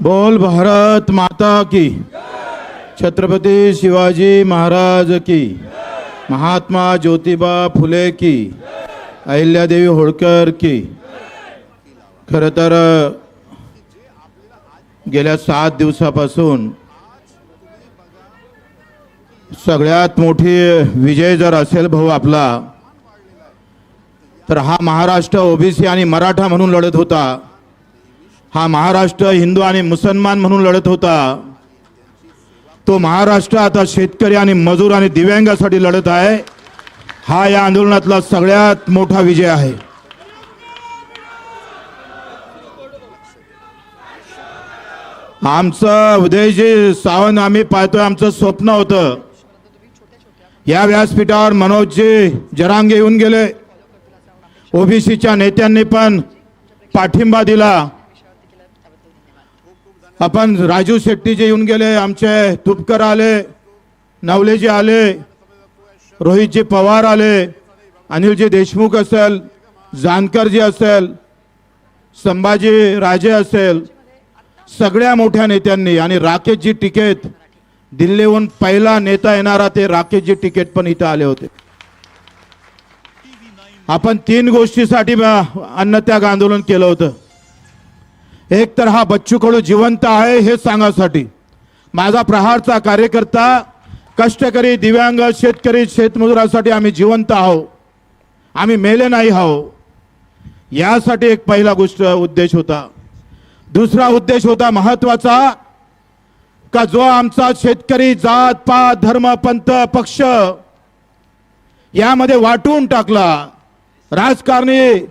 बोल भारत माता की। छत्रपती शिवाजी महाराज की। महात्मा ज्योतिबा फुले की। अहिल्यादेवी होळकर की। खरं तर गेल्या सात दिवसापासून सगळ्यात मोठी विजय जर असेल भाऊ आपला तर हा महाराष्ट्र ओबीसी आणि मराठा म्हणून लढत होता. हा महाराष्ट्र हिंदू आणि मुसलमान म्हणून लढत होता. तो महाराष्ट्र आता शेतकरी आणि मजूर आणि दिव्यांगासाठी लढत आहे. हा या आंदोलनातला सगळ्यात मोठा विजय आहे. आमचं उदयजी सावंत आम्ही पाहतोय आमचं स्वप्न होतं. या व्यासपीठावर मनोजजी जरांगे येऊन गेले. ओबीसीच्या नेत्यांनी पण पाठिंबा दिला. आपण राजू शेट्टीजी येऊन गेले आमचे तुपकर आले नवलेजी आले रोहितजी पवार आले अनिलजी देशमुख असेल जानकरजी असेल संभाजी राजे असेल सगळ्या मोठ्या नेत्यांनी आणि राकेशजी टिकेत. दिल्लीहून पहिला नेता येणारा ते राकेशजी टिकेत पण इथं आले होते. आपण तीन गोष्टीसाठी अन्नत्याग आंदोलन केलं होतं. एक तर हा बच्चू कडू जिवंत आहे हे सांगासाठी. माझा प्रहारचा कार्यकर्ता कष्टकरी दिव्यांग शेतकरी शेतमजुरासाठी आम्ही जिवंत आहो आम्ही मेले नाही आहो यासाठी एक पहिला गोष्ट उद्देश होता. दुसरा उद्देश होता महत्त्वाचा का जो आमचा शेतकरी जात पात धर्म पंथ पक्ष यामध्ये वाटून टाकला. राजकारणी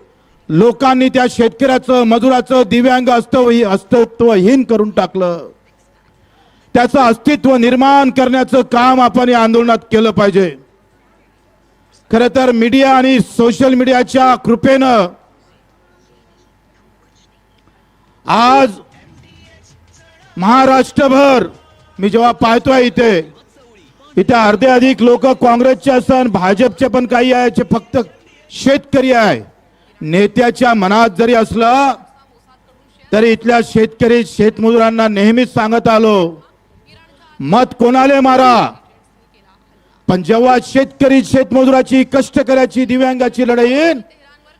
लोकांनी त्या शेतकऱ्याचं मजुराचं दिव्यांग अस्तव अस्तित्वहीन करून टाकलं. त्याचं अस्तित्व निर्माण करण्याचं काम आपण या आंदोलनात केलं पाहिजे. खरं तर मीडिया आणि सोशल मीडियाच्या कृपेनं आज महाराष्ट्रभर मी जेव्हा पाहतोय इथे इथे अर्धे अधिक लोक काँग्रेसचे असन भाजपचे पण काही आहे फक्त शेतकरी आहे. नेत्याच्या मनात जरी असलं तरी इथल्या शेतकरी शेतमजुरांना नेहमीच सांगत आलो मत कोणाले मारा? पण जेव्हा शेतकरी शेतमजुराची कष्टकऱ्याची दिव्यांगाची लढाई येईल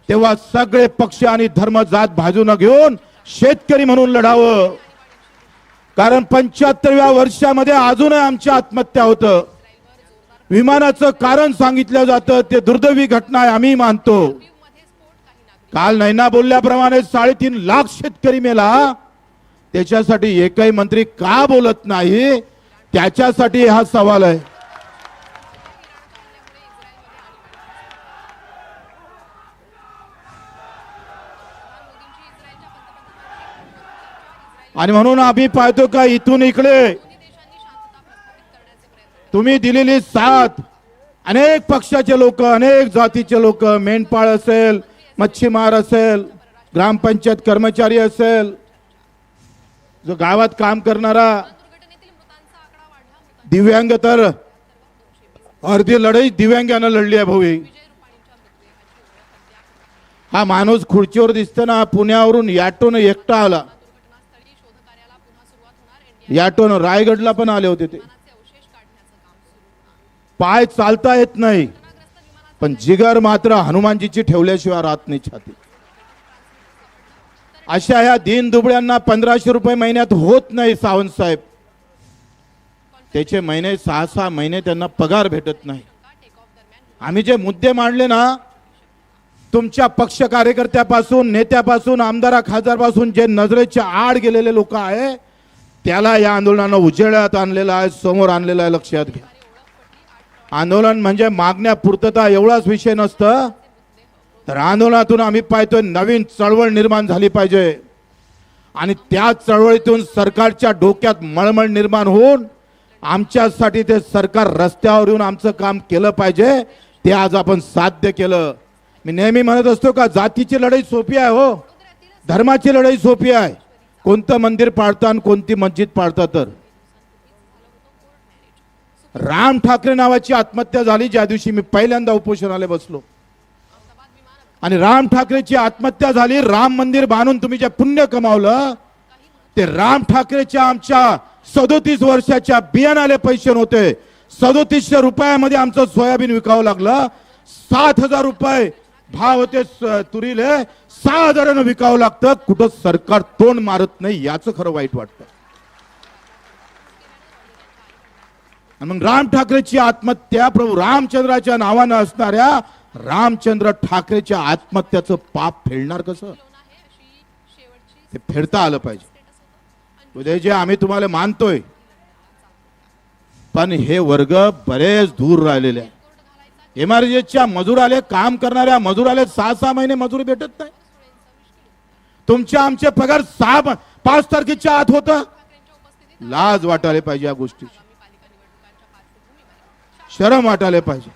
तेव्हा सगळे पक्ष आणि धर्म जात बाजून घेऊन शेतकरी म्हणून लढावं. कारण पंच्याहत्तरव्या वर्षामध्ये अजूनही आमच्या आत्महत्या होतं. विमानाचं कारण सांगितलं जातं ते दुर्दैवी घटना आहे आम्ही मानतो. काल नैना बोलल्याप्रमाणे साडेतीन लाख शेतकरी मेला. त्याच्यासाठी एकही मंत्री का बोलत नाही? त्याच्यासाठी हा सवाल आहे. आणि म्हणून आम्ही पाहतो का इथून इकडे तुम्ही दिलेली साथ. अनेक पक्षाचे लोक अनेक जातीचे लोक मेंढपाळ असेल मच्छीमार असेल ग्रामपंचायत कर्मचारी असेल जो गावात काम करणारा दिव्यांग तर अर्धी लढाई दिव्यांगानं लढली आहे भाऊ हा. माणूस खुर्चीवर दिसतो ना पुण्यावरून याटोन एकटा आला. याटोन रायगडला पण आले होते ते. पाय चालता येत नाही. पण जिगर मात्र हनुमानजीची ठेवल्याशिवाय राहत नाही छाती. अशा ह्या दीन दुबळ्यांना पंधराशे रुपये महिन्यात होत नाही सावंत साहेब. त्याचे महिने सहा सहा महिने त्यांना पगार भेटत नाही. आम्ही जे मुद्दे मांडले ना तुमच्या पक्ष कार्यकर्त्यापासून नेत्यापासून आमदारा खासदारपासून जे नजरेच्या आड गेलेले लोक आहे त्याला या आंदोलनानं उजेडात आणलेलं आहे समोर आणलेलं आहे लक्षात घ्या. आंदोलन म्हणजे मागण्या पूर्तता एवढाच विषय नसतं. तर आंदोलनातून आम्ही पाहतोय नवीन चळवळ निर्माण झाली पाहिजे. आणि त्या चळवळीतून सरकारच्या डोक्यात मळमळ निर्माण होऊन आमच्यासाठी ते सरकार रस्त्यावर येऊन आमचं काम केलं पाहिजे. ते आज आपण साध्य केलं. मी नेहमी म्हणत असतो का जातीची लढाई सोपी आहे हो. धर्माची लढाई सोपी आहे. कोणतं मंदिर पाळता आणि कोणती मस्जिद पाळतं तर. राम ठाकरे नावाची आत्महत्या झाली ज्या दिवशी मी पहिल्यांदा उपोषणाला बसलो. आणि राम ठाकरेची आत्महत्या झाली राम मंदिर बांधून तुम्ही जे पुण्य कमावलं ते राम ठाकरेच्या आमच्या सदोतीस वर्षाच्या बियाणाले पैसे नव्हते. सदोतीसशे रुपयामध्ये आमचं सोयाबीन विकावं लागलं. सात हजार रुपये भाव होते तुरीले. सहा हजारानं विकावं लागतं. कुठं सरकार तोंड मारत नाही याचं खरं वाईट वाटतं. आणि मग राम ठाकरेची आत्महत्या प्रभू रामचंद्राच्या नावानं असणाऱ्या रामचंद्र ठाकरेच्या आत्महत्याचं पाप फेडणार कसं? ते फेडता आलं पाहिजे. उदय जे आम्ही तुम्हाला मानतोय. पण हे वर्ग बरेच दूर राहिलेले आहे एमआरजेच्या मजूर आले काम करणाऱ्या मजूर आले सहा सहा महिने मजुरी भेटत नाही. तुमचे आमचे पगार सहा पाच तारखेच्या आत होत. लाज वाटायला पाहिजे या गोष्टीची. शरम वाटायला पाहिजे.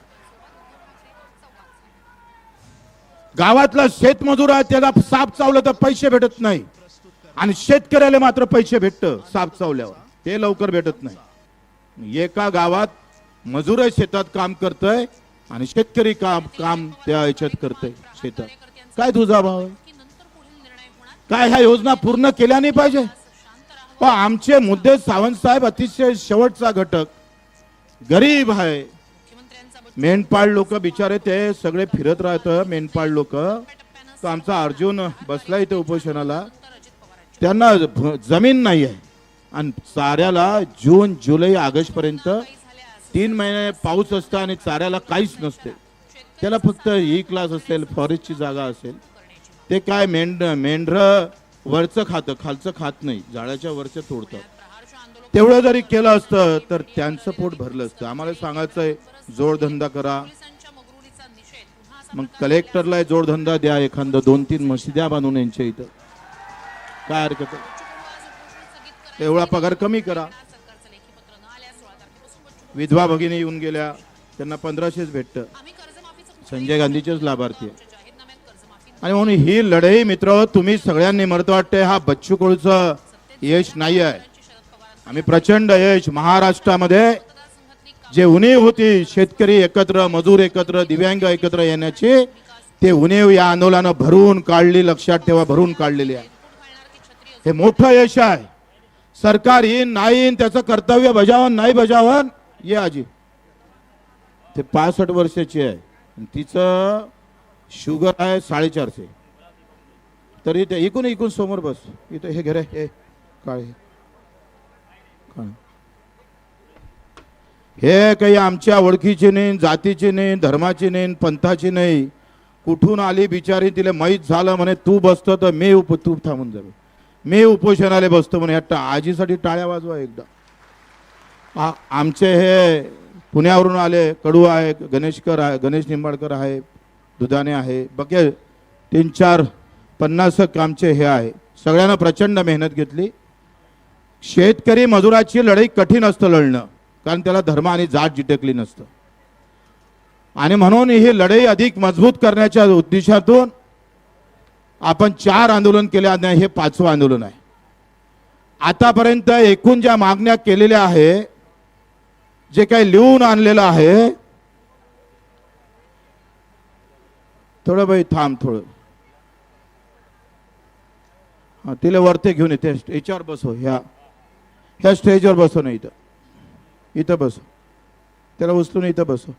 गावातला शेतमजूर आहे त्याला साप चावलं तर पैसे भेटत नाही. आणि शेतकऱ्याला मात्र पैसे भेटत साप चावल्यावर. ते लवकर भेटत नाही. एका गावात मजूर शेतात काम करतय आणि शेतकरी काम काम त्या याच्यात करतय शेतात. काय तुझा भाव काय ह्या योजना पूर्ण केल्या नाही पाहिजे? हो, आमचे मुद्दे सावंत साहेब अतिशय शेवटचा घटक. गरीब आहे. मेंढपाळ लोक बिचारे ते सगळे फिरत राहतं मेंढपाळ लोक. तो आमचा अर्जुन बसला इथे उपोषणाला. त्यांना भ- जमीन नाही आहे आणि चाऱ्याला जून जुलै ऑगस्ट पर्यंत तीन महिने पाऊस असतं आणि चाऱ्याला काहीच नसते. त्याला फक्त ई क्लास असेल फॉरेस्टची जागा असेल. ते काय मेंढ मेंढर वरचं खातं खालचं खात नाही. जाळ्याच्या वरचं तोडतं तेवढं जरी केलं असतं तर त्यांचं पोट भरलं असतं. आम्हाला सांगायचंय जोडधंदा करा. मग कलेक्टरला जोडधंदा द्या एखादं दोन तीन मशिद्या बांधून यांच्या इथं. काय हरकत आहे? पगार कमी करा. विधवा भगिनी येऊन गेल्या त्यांना पंधराशेच भेटतं. संजय गांधीचेच लाभार्थी आहे. आणि म्हणून ही लढाई मित्र तुम्ही सगळ्यांनी मरत वाटते हा बच्चू कडूचं यश नाही आहे आम्ही प्रचंड यश महाराष्ट्रामध्ये जे उणीव होती शेतकरी एकत्र मजूर एकत्र दिव्यांग एकत्र येण्याची ते उणीव या आंदोलनानं भरून काढली लक्षात ठेवा भरून काढलेली आहे. हे मोठं यश आहे. सरकार येईन नाही येईन त्याचं कर्तव्य बजावन नाही बजावन ये आजी. ते पासष्ट वर्षाची आहे. तिचं शुगर आहे साडेचारशे. तरी ते इकून इकून समोर बस. इथं हे घर हे काळे. हे काही आमच्या ओळखीचे नाही जातीचे नाही धर्माचे नाही पंथाचे नाही. कुठून आली बिचारी तिला माहीत झालं म्हणे तू बसतो तर मी उप तू थांबून जावे मी उपोषणाला बसतो म्हणे ह्या आजीसाठी टाळ्या वाजवा एकदा. आमचे हे पुण्यावरून आले कडू आहे गणेशकर आहे गणेश निंबाळकर आहे दुधाने आहे. बघे तीन चार पन्नासक आमचे हे आहे. सगळ्यांना प्रचंड मेहनत घेतली. शेतकरी मजुराची लढाई कठीण असतं लढणं कारण त्याला धर्म आणि जात जिटकली नसतं. आणि म्हणून ही लढाई अधिक मजबूत करण्याच्या उद्देशातून आपण चार आंदोलन केले आणि हे पाचवं आंदोलन आहे. आतापर्यंत एकूण ज्या मागण्या केलेल्या आहे जे काही लिहून आणलेलं आहे थोडं बाई थांब थोडं. हा तिला वरते घेऊन येते. याच्यावर बसो ह्या. ह्या स्टेजवर बसव ना इथं. इथं बसू. त्याला उचलून इथं बसू.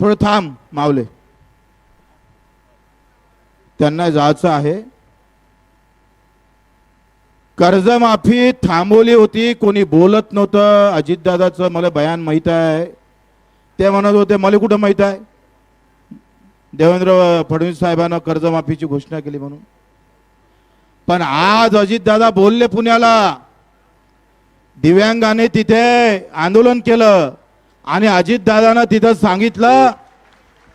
थोडं थांब मावले त्यांना जायचं आहे. कर्जमाफी थांबवली होती कोणी बोलत नव्हतं. अजितदादाचं मला बयान माहीत आहे. ते म्हणत होते मला कुठं माहीत आहे? देवेंद्र फडणवीस साहेबांना कर्जमाफीची घोषणा केली म्हणून. पण आज अजितदादा बोलले पुण्याला. दिव्यांगाने तिथे आंदोलन केलं. आणि अजितदादानं तिथं सांगितलं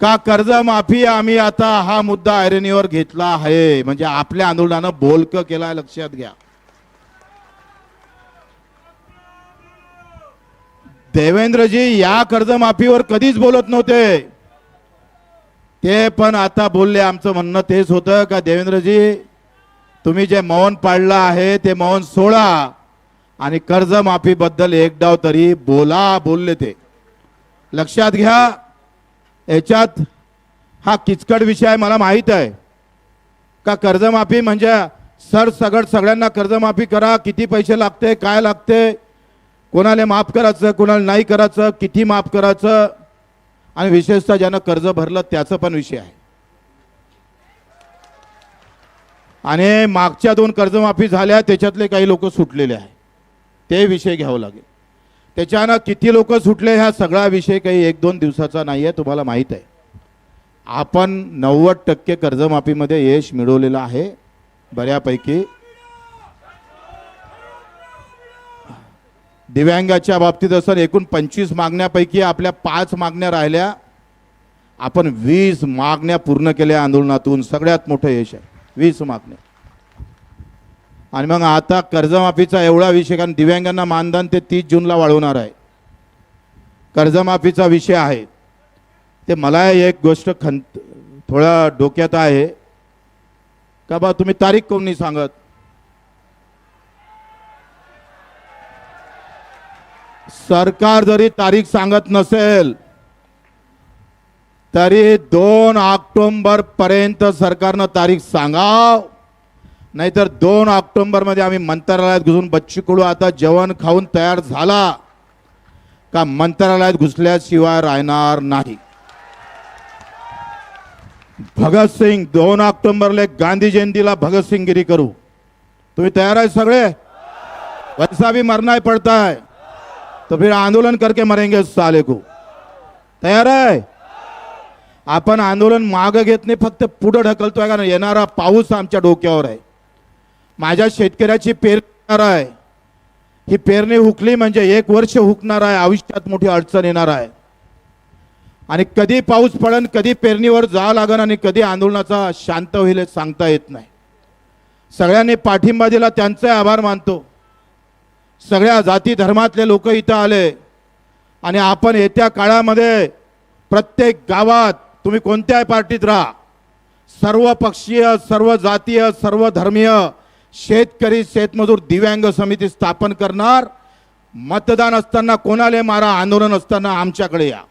का कर्जमाफी आम्ही आता हा मुद्दा आयरनीवर घेतला आहे. म्हणजे आपल्या आंदोलनानं बोलक केला लक्षात घ्या. देवेंद्रजी या कर्जमाफीवर कधीच बोलत नव्हते. ते पण आता बोलले. आमचं म्हणणं तेच होतं का देवेंद्रजी तुम्ही जे मौन पाळलं आहे ते मौन सोडा. आणि कर्जमाफीबद्दल एक डाव तरी बोला बोलले ते. लक्षात घ्या याच्यात हा किचकट विषय आहे मला माहीत आहे. का कर्जमाफी म्हणजे सर सगळ सगळ्यांना कर्जमाफी करा किती पैसे लागते काय लागते कोणाला माफ करायचं कोणाला नाही करायचं किती माफ करायचं आणि विशेषतः ज्यानं कर्ज भरलं त्याचं पण विषय आहे. आणि मागच्या दोन कर्जमाफी झाल्या त्याच्यातले काही लोक सुटलेले आहे ते विषय घ्यावं लागेल. त्याच्यानं किती लोक सुटले ह्या सगळा विषय काही एक दोन दिवसाचा नाही आहे तुम्हाला माहीत आहे. आपण नव्वद टक्के कर्जमाफीमध्ये यश मिळवलेलं आहे बऱ्यापैकी. दिव्यांगाच्या बाबतीत असं एकूण पंचवीस मागण्यापैकी आपल्या पाच मागण्या राहिल्या. आपण वीस मागण्या पूर्ण केल्या आंदोलनातून सगळ्यात मोठं यश आहे वीस मागण्या. आणि मग आता कर्जमाफीचा एवढा विषय कारण दिव्यांगांना मानधन ते तीस जूनला वाढवणार आहे. कर्जमाफीचा विषय आहे. ते मला एक गोष्ट खंत थोडा डोक्यात आहे. का बा तुम्ही तारीख कोण नाही सांगत? सरकार जरी तारीख सांगत नसेल तरी दोन ऑक्टोंबर पर्यंत सरकारनं तारीख सांगाव. नाहीतर दोन ऑक्टोंबरमध्ये आम्ही मंत्रालयात घुसून बच्ची कडू आता जेवण खाऊन तयार झाला. का मंत्रालयात घुसल्याशिवाय राहणार नाही? भगतसिंग दोन ऑक्टोबरला गांधी जयंतीला भगतसिंगगिरी करू. तुम्ही तयार आहे सगळे? वैसा भी मरना ही पड़ता है तो फिर आंदोलन करके मरेंगे साले को तयार आहे? आपण आंदोलन मागं घेत नाही फक्त पुढं ढकलतोय कारण येणारा पाऊस आमच्या डोक्यावर आहे. माझ्या शेतकऱ्याची पेरणार आहे. ही पेरणी हुकली म्हणजे एक वर्ष हुकणार आहे आयुष्यात मोठी अडचण येणार आहे. आणि कधी पाऊस पडन कधी पेरणीवर जावं लागन आणि कधी आंदोलनाचा शांत होईल सांगता येत नाही. सगळ्यांनी पाठिंबा दिला त्यांचे आभार मानतो. सगळ्या जाती धर्मातले लोक इथं आले. आणि आपण येत्या काळामध्ये प्रत्येक गावात तुम्ही कोणत्याही पार्टीत राहा. सर्व पक्षीय सर्व जातीय सर्व धर्मीय शेतकरी शेतमजूर दिव्यांग समिती स्थापन करणार. मतदान असताना कोणाले मारा आंदोलन असताना आमच्याकडे या.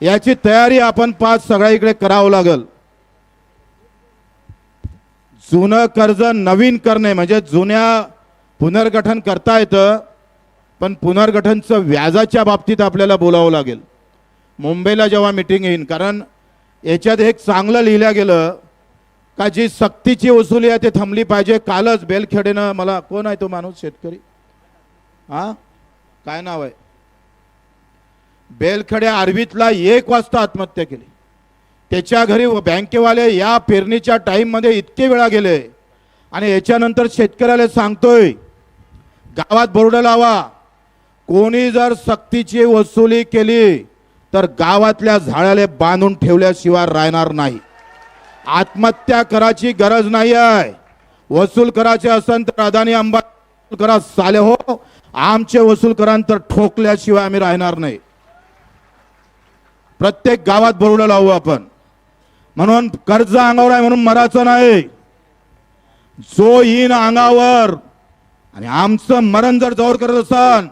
याची तयारी आपण पाच सगळ्या करावं लागल. जुनं कर्ज नवीन करणे म्हणजे जुन्या पुनर्गठन करता येतं पण पुनर्गठनचं व्याजाच्या बाबतीत आपल्याला बोलावं लागेल. मुंबईला जेव्हा मिटिंग येईन कारण याच्यात एक चांगलं लिहिलं गेलं का जी सक्तीची वसुली आहे ती थांबली पाहिजे. कालच बेलखेडेनं मला कोण आहे तो माणूस शेतकरी? हा? काय नाव आहे? बेलखेडे आर्वीतला एक वाजता आत्महत्या केली. त्याच्या घरी व बँकेवाले या पेरणीच्या टाईममध्ये इतके वेळा गेले. आणि याच्यानंतर शेतकऱ्याला सांगतोय गावात बोर्ड लावा. कोणी जर सक्तीची वसुली केली तर गावातल्या झाडाला बांधून ठेवल्याशिवाय राहणार नाही. आत्महत्या करायची गरज नाही आहे वसूल करायचे असेल तर अदानी अंबा करा साले हो. आमचे वसूल करा तर ठोकल्याशिवाय आम्ही राहणार नाही. प्रत्येक गावात बोर्ड लावू आपण. म्हणून कर्ज अंगावर आहे म्हणून मराचं नाही. जो येईन अंगावर आणि आमचं मरण जर जवळ करत असन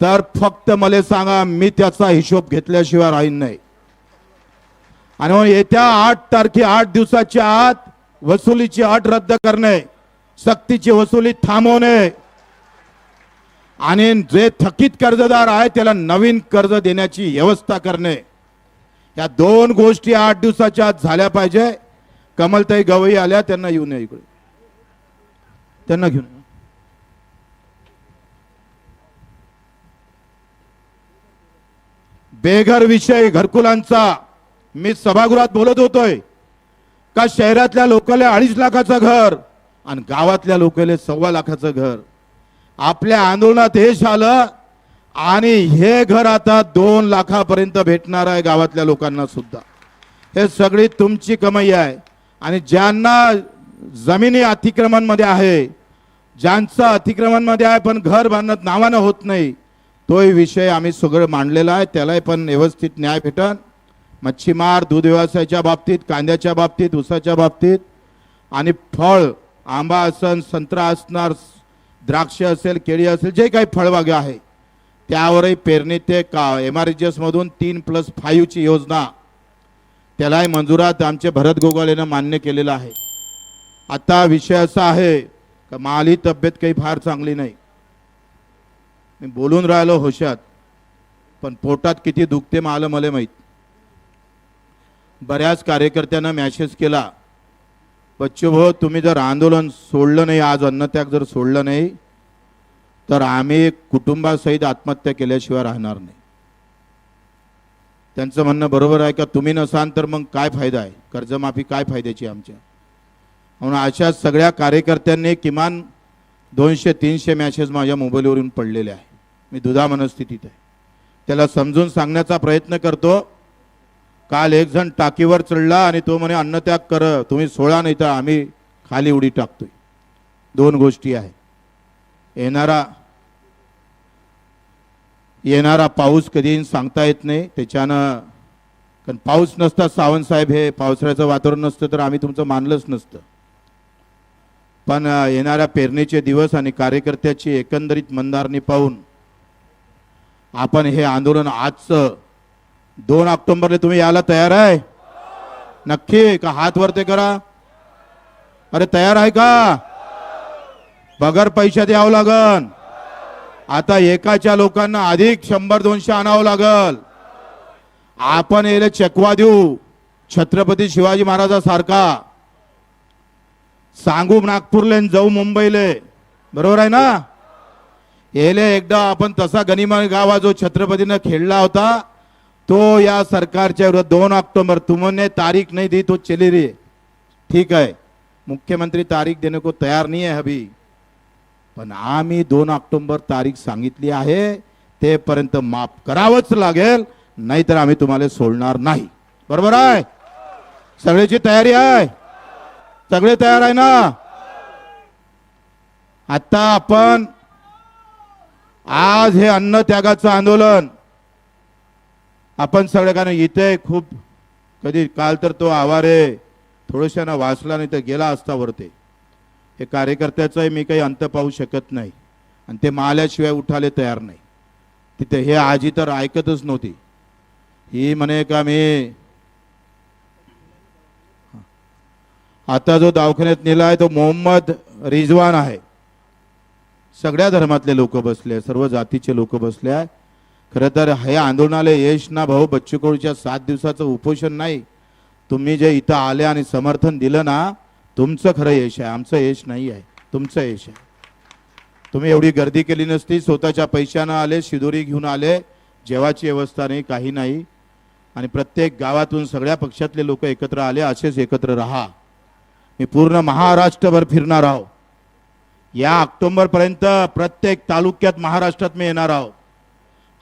तर फक्त मला सांगा मी त्याचा हिशोब घेतल्याशिवाय राहीन नाही. आणि मग येत्या आठ तारखे आठ दिवसाच्या आत वसुलीची अट रद्द करणे सक्तीची वसुली थांबवणे. आणि जे थकीत कर्जदार आहे त्याला नवीन कर्ज देण्याची व्यवस्था करणे. या दोन गोष्टी आठ दिवसाच्या आत झाल्या पाहिजे. कमलताई गवई आल्या त्यांना येऊन नये इकडे. त्यांना घेऊन बेघर विषय घरकुलांचा. मी सभागृहात बोलत होतोय. का शहरातल्या लोकांना अडीच लाखाचं घर आणि गावातल्या लोकांना सव्वा लाखाचं घर? आपल्या आंदोलनात हे झालं आणि हे घर आता दोन लाखापर्यंत भेटणार आहे गावातल्या लोकांना सुद्धा. हे सगळी तुमची कमाई आहे. आणि ज्यांना जमिनी अतिक्रमणमध्ये आहे ज्यांचं अतिक्रमणमध्ये आहे पण घर बांधत नावानं होत नाही तोही विषय आम्ही सगळं मांडलेला आहे. त्यालाही पण व्यवस्थित न्याय भेटन. मच्छीमार दूध व्यवसायाच्या बाबतीत कांद्याच्या बाबतीत ऊसाच्या बाबतीत आणि फळ आंबा असन संत्रा असणार द्राक्ष असेल केळी असेल जे काही फळबागे आहे त्यावरही पेरणी ते का एम आर एसमधून तीन प्लस फाईव्हची योजना. त्यालाही मंजुरात आमचे भरत गोगाल मान्य केलेलं आहे. आता विषय असा आहे का माली तब्येत काही फार चांगली नाही. मी बोलून राहिलो होशात पण पोटात किती दुखते मला मला माहीत. बऱ्याच कार्यकर्त्यांना मॅसेज केला. बच्चूभाऊ तुम्ही जर आंदोलन सोडलं नाही आज अन्नत्याग जर सोडलं नाही तर आम्ही कुटुंबासहित आत्महत्या केल्याशिवाय राहणार नाही. त्यांचं म्हणणं बरोबर आहे का? तुम्ही नसाल तर मग काय फायदा आहे? कर्जमाफी काय फायद्याची आमच्या? म्हणून अशा सगळ्या कार्यकर्त्यांनी किमान दोनशे तीनशे मॅसेज माझ्या मोबाईलवरून पडलेले आहे. मी दुधा मनस्थितीत आहे. त्याला समजून सांगण्याचा प्रयत्न करतो. काल एक जण टाकीवर चढला आणि तो म्हणे अन्नत्याग कर तुम्ही सोळा नाही तर आम्ही खाली उडी टाकतोय. दोन गोष्टी आहे. येणारा येणारा पाऊस कधी सांगता येत नाही. त्याच्यानं कारण पाऊस नसता सावंत साहेब हे पावसाळ्याचं वातावरण नसतं तर आम्ही तुमचं मानलंच नसतं. पण येणाऱ्या पेरणीचे दिवस आणि कार्यकर्त्याची एकंदरीत मंदारणी पाहून आपण हे आंदोलन आजचं दोन ऑक्टोबरला तुम्ही यायला तयार आहे? नक्की का हात वरते करा? अरे तयार आहे का? बगर पैशात यावं लागन. आता एकाच्या लोकांना अधिक शंभर दोनशे आणावं लागल. आपण याला चकवा देऊ छत्रपती शिवाजी महाराजासारखा. सांगू नागपूरले जाऊ मुंबईले. बरोबर आहे ना? येले एकदा आपण तसा गनिमा गावा जो छत्रपतीनं खेळला होता तो या सरकारच्या विरोधात दोन ऑक्टोबर तुमने तारीख नहीं दी तो चली रही ठीक आहे मुख्यमंत्री तारीख देने को तयार नाही आहे अभी। पण आम्ही दोन ऑक्टोबर तारीख सांगितली आहे तेपर्यंत माफ करावंच लागेल नाहीतर आम्ही तुम्हाला सोडणार नाही. बरोबर आहे? सगळ्याची तयारी आहे? सगळे तयार आहे ना? आता आपण आज हे अन्न त्यागाचं आंदोलन आपण सगळं कारण इथे खूप कधी काल तर तो आवारे थोडशानं वाचला नाही तर गेला असता वरते. हे कार्यकर्त्याचाही मी काही अंत पाहू शकत नाही. आणि ते माल्याशिवाय उठाले तयार नाही. तिथे हे आजी तर ऐकतच नव्हती. ही म्हणे का मी आता जो दवाखान्यात नेला आहे तो मोहम्मद रिजवान आहे. सगळ्या धर्मातले लोक बसले सर्व जातीचे लोक बसले आहे. खरं तर हे आंदोलनाला यश ना भाऊ बच्चू सात दिवसाचं उपोषण नाही. तुम्ही जे इथं आले आणि समर्थन दिलं ना तुमचं खरं यश आहे. आमचं यश नाही आहे. तुमचं यश आहे. तुम्ही एवढी गर्दी केली नसती स्वतःच्या पैशानं आले शिदोरी घेऊन आले जेवाची व्यवस्था नाही काही नाही. आणि प्रत्येक गावातून सगळ्या पक्षातले लोक एकत्र आले असेच एकत्र राहा. मी पूर्ण महाराष्ट्रभर फिरणार आहो. या ऑक्टोंबरपर्यंत प्रत्येक तालुक्यात महाराष्ट्रात मी येणार आहो.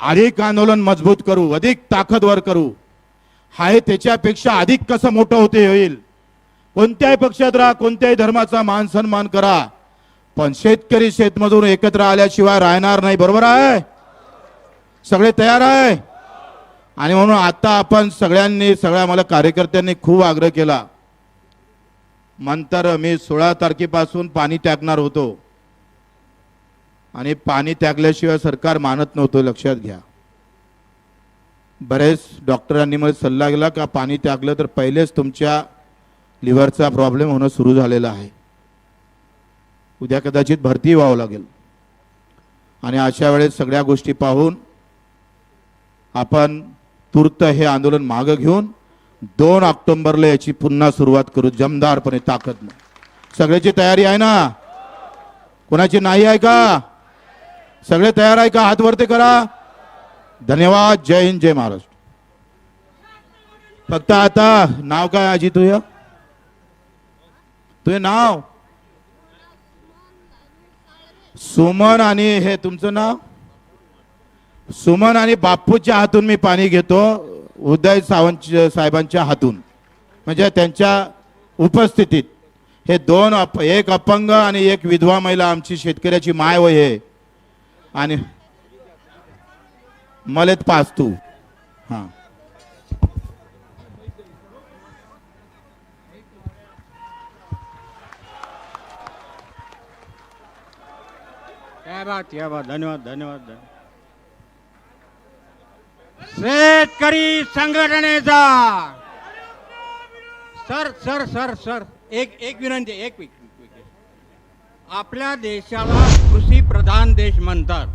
अधिक आंदोलन मजबूत करू अधिक ताकदवर करू. हाय त्याच्यापेक्षा अधिक कसं मोठं होते होईल? कोणत्याही पक्षात राहा कोणत्याही धर्माचा मान सन्मान करा. पण शेतकरी शेतमजूर एकत्र आल्याशिवाय राहणार नाही बरोबर आहे? सगळे तयार आहे? आणि म्हणून आता आपण सगळ्यांनी सगळ्या मला कार्यकर्त्यांनी खूप आग्रह केला. नंतर मी सोळा तारखेपासून पाणी टाकणार होतो. आणि पाणी त्यागल्याशिवाय सरकार मानत नव्हतं लक्षात घ्या. बरेच डॉक्टरांनी मग सल्ला गेला का पाणी त्यागलं तर पहिलेच तुमच्या लिव्हरचा प्रॉब्लेम होणं सुरू झालेला आहे. उद्या कदाचित भरती व्हावं लागेल. आणि अशा वेळेस सगळ्या गोष्टी पाहून आपण तूर्त हे आंदोलन मागं घेऊन दोन ऑक्टोबरला याची पुन्हा सुरुवात करू जमदारपणे ताकद सगळ्याची तयारी आहे ना? कोणाची नाही आहे का? सगळे तयार आहे का? हात वरती करा. धन्यवाद. जय हिंद जय महाराष्ट्र. फक्त आता नाव काय आजी तुझं? तुझे नाव? सुमन आणि हे तुमचं नाव? सुमन आणि बापूच्या हातून मी पाणी घेतो उदय सावंत साहेबांच्या हातून. म्हणजे त्यांच्या उपस्थितीत. हे दोन अप एक अपंग आणि एक विधवा महिला आमची शेतकऱ्याची माय वय आहे. आणि मलेत पाच तू. हां. क्या बात क्या बात. धन्यवाद धन्यवाद शेतकरी संघटनेचा. Sir sir sir sir. एक एक विनंती एक विक- आपल्या देशाला प्रधान देश म्हणतात.